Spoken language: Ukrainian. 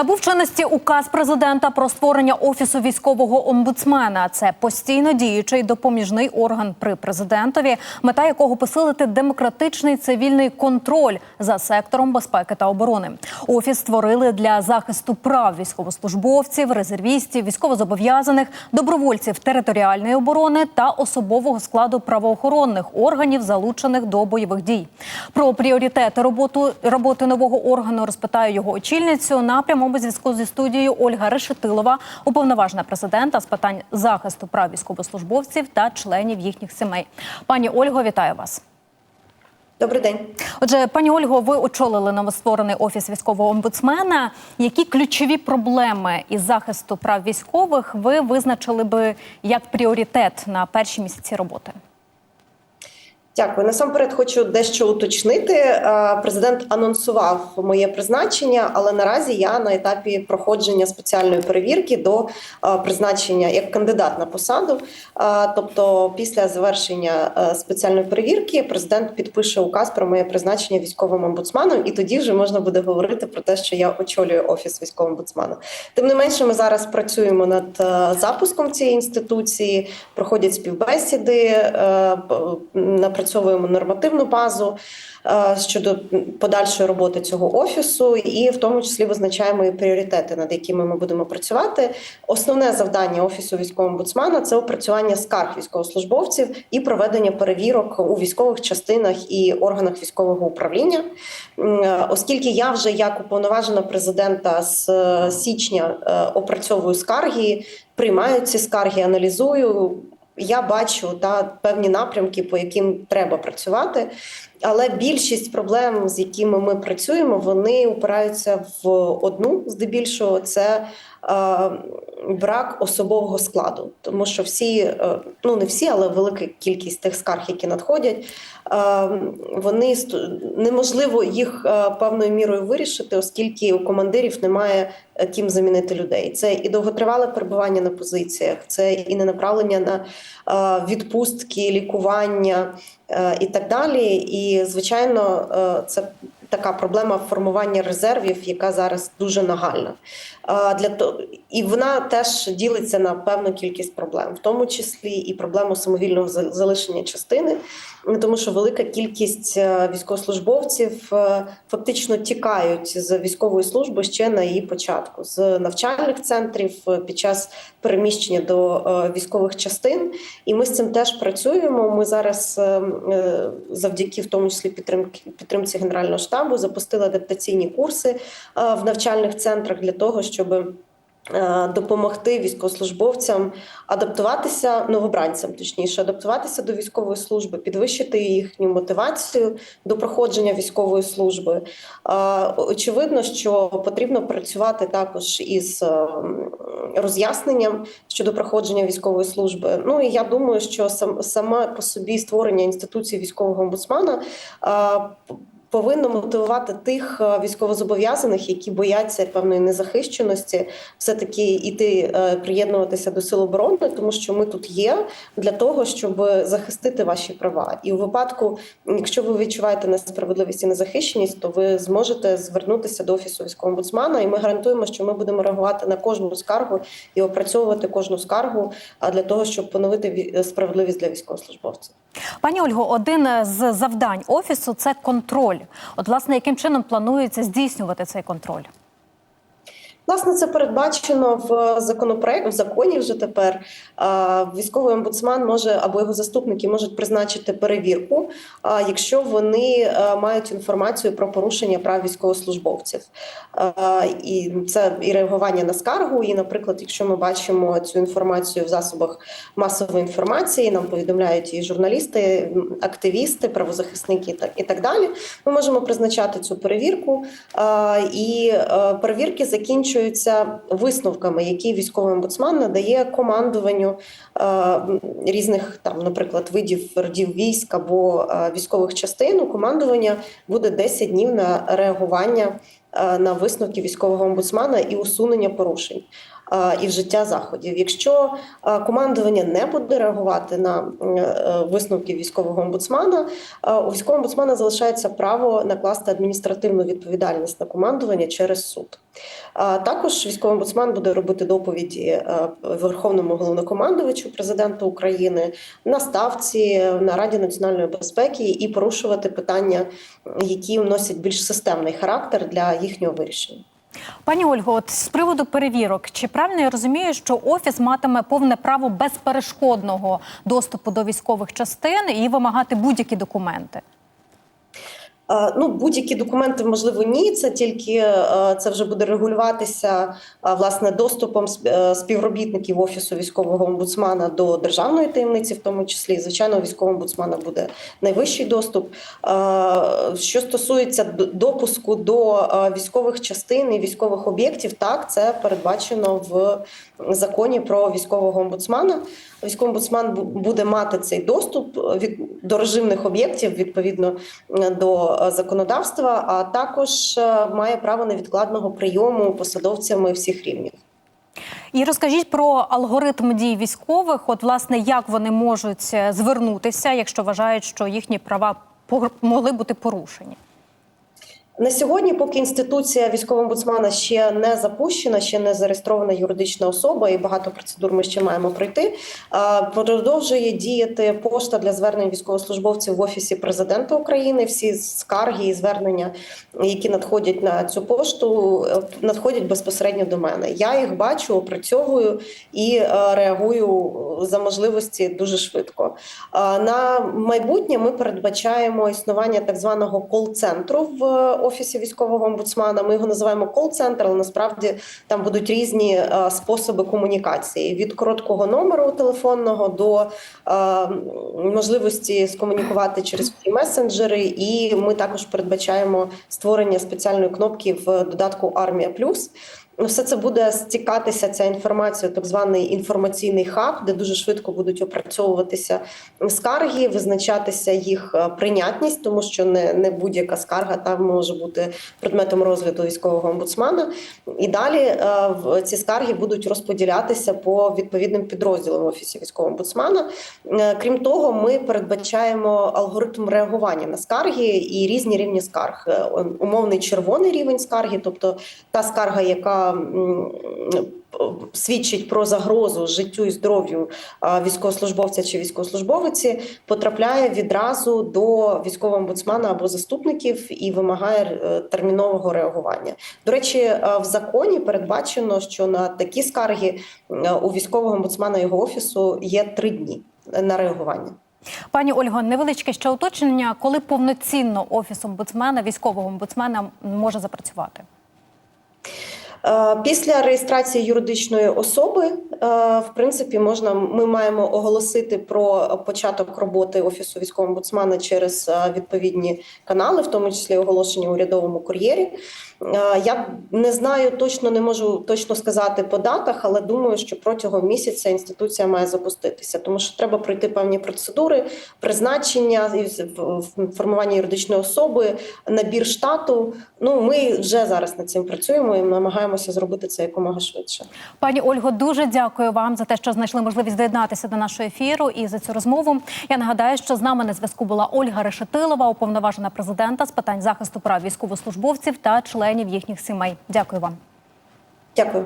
Набув чинності указ президента про створення офісу військового омбудсмена. Це постійно діючий допоміжний орган при президентові, мета якого посилити демократичний цивільний контроль за сектором безпеки та оборони. Офіс створили для захисту прав військовослужбовців, резервістів, військовозобов'язаних, добровольців територіальної оборони та особового складу правоохоронних органів, залучених до бойових дій. Про пріоритети роботу роботи нового органу розпитаю його очільницю на прямому зв'язку зі студією Ольга Решетилова, уповноважена президента з питань захисту прав військовослужбовців та членів їхніх сімей. Пані Ольго, вітаю вас. Добрий день. Отже, пані Ольго, ви очолили новостворений офіс військового омбудсмена. Які ключові проблеми із захисту прав військових ви визначили би як пріоритет на перші місяці роботи? Дякую. Насамперед хочу дещо уточнити. Е, Президент анонсував моє призначення, але наразі я на етапі проходження спеціальної перевірки до е, призначення як кандидат на посаду. Е, Тобто, після завершення спеціальної перевірки, президент підпише указ про моє призначення військовим омбудсманом, і тоді вже можна буде говорити про те, що я очолюю офіс військового омбудсмана. Тим не менше, ми зараз працюємо над запуском цієї інституції, проходять співбесіди, п- напрацьовуємо нормативну базу е, щодо подальшої роботи цього офісу, і в тому числі визначаємо і пріоритети, над якими ми будемо працювати. Основне завдання офісу військового омбудсмана це опрацювання скарг військовослужбовців і проведення перевірок у військових частинах і органах військового управління. Е, Оскільки я вже як уповноважена президента з е, січня опрацьовую скарги, приймаю ці скарги, аналізую. Я бачу та певні напрямки, по яким треба працювати. Але більшість проблем, з якими ми працюємо, вони упираються в одну здебільшого це е, брак особового складу, тому що всі, е, ну не всі, але велика кількість тих скарг, які надходять, е, вони неможливо їх певною мірою вирішити, оскільки у командирів немає ким замінити людей. Це і довготривале перебування на позиціях, це і не направлення на відпустки, лікування і так далі. І звичайно, е, це така проблема формування резервів, яка зараз дуже нагальна. Для того і вона теж ділиться на певну кількість проблем, в тому числі і проблему самовільного залишення частини, тому що велика кількість е, військовослужбовців е, фактично тікають з військової служби ще на її початку, з навчальних центрів е, під час переміщення до військових частин. І ми з цим теж працюємо. Ми зараз е, е, завдяки в тому числі підтримки підтримці генерального штабу запустили адаптаційні курси е, в навчальних центрах для того, щоб е, допомогти військовослужбовцям адаптуватися новобранцям, точніше, адаптуватися до військової служби, підвищити їхню мотивацію до проходження військової служби. Е, Очевидно, що потрібно працювати також із роз'ясненням щодо проходження військової служби. Ну і я думаю, що саме по собі створення інституції військового омбудсмана. Е, Повинно мотивувати тих е, військовозобов'язаних, які бояться певної незахищеності, все таки іти е, приєднуватися до сил оборони, тому що ми тут є для того, щоб захистити ваші права. І у випадку, якщо ви відчуваєте несправедливість і незахищеність, то ви зможете звернутися до офісу військового омбудсмана, і ми гарантуємо, що ми будемо реагувати на кожну скаргу і опрацьовувати кожну скаргу а для того, щоб поновити ві- справедливість для військовослужбовців. Пані Ольго, один з завдань офісу це контроль. От, власне, яким чином планується здійснювати цей контроль? Власне, це передбачено в законопроект в законі. Вже тепер військовий омбудсман може або його заступники можуть призначити перевірку, а, якщо вони е, мають інформацію про порушення прав військовослужбовців. І це і реагування на скаргу. І, наприклад, якщо ми бачимо цю інформацію в засобах масової інформації, нам повідомляють і журналісти, активісти, правозахисники і так далі. Ми можемо призначати цю перевірку, і е, перевірки закінчуються висновками, які військовий омбудсман надає командуванню е, різних там, наприклад, видів родів військ або е, військових частин. У командування буде 10 днів на реагування на висновки військового омбудсмана і усунення порушень. е, І вжиття заходів. Якщо е, командування не буде реагувати на е, висновки військового омбудсмана, е, у військового омбудсмана залишається право накласти адміністративну відповідальність на командування через суд. Також військовий омбудсман буде робити доповіді е, Верховному головнокомандувачу президенту України на ставці на Раді національної безпеки і порушувати питання, які носять більш системний характер для їхнього вирішення. Пані Ольго, от з приводу перевірок, чи правильно я розумію, що офіс матиме повне право безперешкодного доступу до військових частин і вимагати будь-які документи? Е, Ну, будь-які документи, можливо, ні. Це тільки е, це вже буде регулюватися е, власне доступом співробітників офісу військового омбудсмана до державної таємниці, в тому числі, звичайно, у військового омбудсмана буде найвищий доступ. Що стосується допуску до військових частин і військових об'єктів, так це передбачено в законі про військового омбудсмана. Військовий омбудсман буде мати цей доступ від до режимних об'єктів відповідно до законодавства, а також е, має право невідкладного прийому посадовцями всіх рівнів. І розкажіть про алгоритм дій військових. От, власне, як вони можуть е, звернутися, якщо вважають, що їхні права могли бути порушені? На сьогодні, поки інституція військового омбудсмана ще не запущена, ще не зареєстрована юридична особа, і багато процедур ми ще маємо пройти. Продовжує діяти пошта для звернень військовослужбовців в офісі президента України. Всі скарги і звернення, які надходять на цю пошту, е, надходять безпосередньо до мене. Я їх бачу, опрацьовую і е, реагую за можливості дуже швидко. На майбутнє ми передбачаємо існування так званого кол-центру в е, офісі військового омбудсмана. Ми його називаємо кол-центр, але насправді там будуть різні е, способи комунікації від короткого номеру телефонного до е, можливості скомунікувати через месенджери. І ми також передбачаємо створення спеціальної кнопки в додатку Армія Плюс. Ну, Все це буде стікатися ця інформація, так званий інформаційний хаб, де дуже швидко будуть опрацьовуватися скарги, визначатися їх е, прийнятність, тому що не, не будь-яка скарга там може бути предметом розгляду військового омбудсмана. І далі е, ці скарги будуть розподілятися по відповідним підрозділам офісі військового омбудсмана. Е, Крім того, ми передбачаємо алгоритм реагування на скарги і різні рівні скарг. Умовний червоний рівень скарги, тобто та скарга, яка свідчить про загрозу життю і здоров'ю військовослужбовця чи військовослужбовиці, потрапляє відразу до військового омбудсмана або заступників і вимагає е, термінового реагування. До речі, е, в законі передбачено, що на такі скарги е, у військового омбудсмана його офісу є три дні на реагування. Пані Ольго, невеличке ще уточнення, коли повноцінно офіс омбудсмена, військового омбудсмена може запрацювати? Е, Після реєстрації юридичної особи, е, в принципі, можна ми маємо оголосити про початок роботи офісу військового омбудсмана через е, відповідні канали, в тому числі оголошення у урядовому кур'єрі. Я не знаю точно, не можу точно сказати по датах, але думаю, що протягом місяця інституція має запуститися, тому що треба пройти певні процедури, призначення і в- в- формування юридичної особи, набір штату. Ну ми вже зараз над цим працюємо і намагаємося зробити це якомога швидше. Пані Ольго, дуже дякую вам за те, що знайшли можливість доєднатися до нашого ефіру і за цю розмову. Я нагадаю, що з нами на зв'язку була Ольга Решетилова, уповноважена президента з питань захисту прав військовослужбовців та членів їхніх сімей. Дякую вам. Дякую.